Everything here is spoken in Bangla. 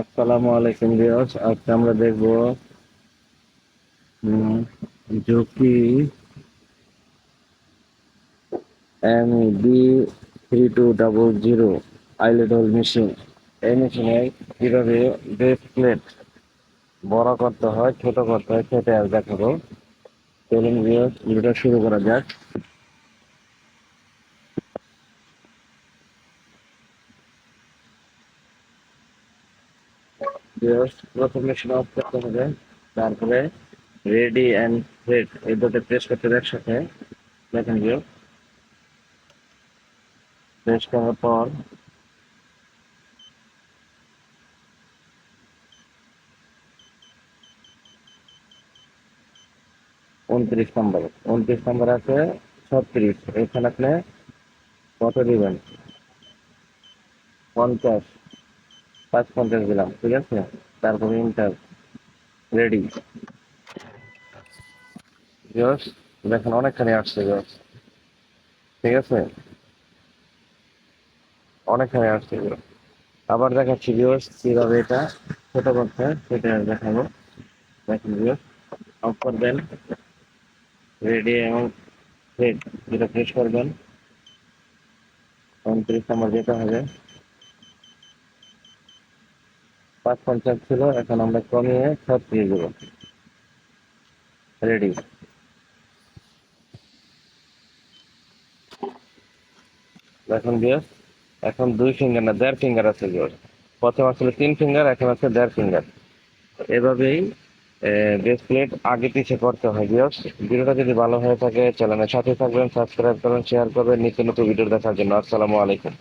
আসসালামু আলাইকুম ভিউয়ার্স, আজকে আমরা দেখব ঝুঁকি M B three two double zero আইলেডল machine. এই মেশিনে কীভাবে বেস প্লেট বড় করতে হয়, ছোট করতে হয়, সেটা দেখাবো চলুন ভিউয়ার্স, ভিডিওটা শুরু করা যাক। ভিউয়ার্স প্রথম মেশিন অফ করতে হবে তারপরে রেডি অ্যান্ড সেট এই দুটো প্রেস করতে হবে একসাথে দেখেন ভিউ প্রেস করার পর, উনত্রিশ নম্বর উনত্রিশ নম্বর আছে ছত্রিশ, এখানে আপনি কত দিবেন? পঞ্চাশ। পাঁচ পঞ্চাশ দিলাম, ঠিক আছে? তারপরে ইন্টার রেডি জস দেখেন অনেকখানি আসছে জস ঠিক আছে? অনেকখানি আসছে আবার দেখাচ্ছি ভিউয়ার্স কীভাবে এটা ছোট করতে সেটা দেখাবো। দেখেন ভিউয়ার্স অফ করবেন রেডি এবং সেট যেটা প্রেস করবেন। উনত্রিশ নম্বর যেতে হবে। পাঁচ পঞ্চাশ ছিল, এখন আমরা কমিয়ে ছত্রিশ দেবো। রেডি এখন দিয়ে এখন দুই ফিঙ্গার না, দেড় ফিঙ্গার আছে বিয়স প্রথম আসলে তিন ফিঙ্গার এখন আছে দেড় ফিঙ্গার এভাবেই বেস প্লেট আগে পিছিয়ে করতে হয় বিয়স ভিডিওটা যদি ভালো হয়ে থাকে চ্যানেলের সাথে থাকবেন সাবস্ক্রাইব করবেন শেয়ার করবেন, নিত্য নতুন ভিডিও দেখার জন্য। আসসালামু আলাইকুম।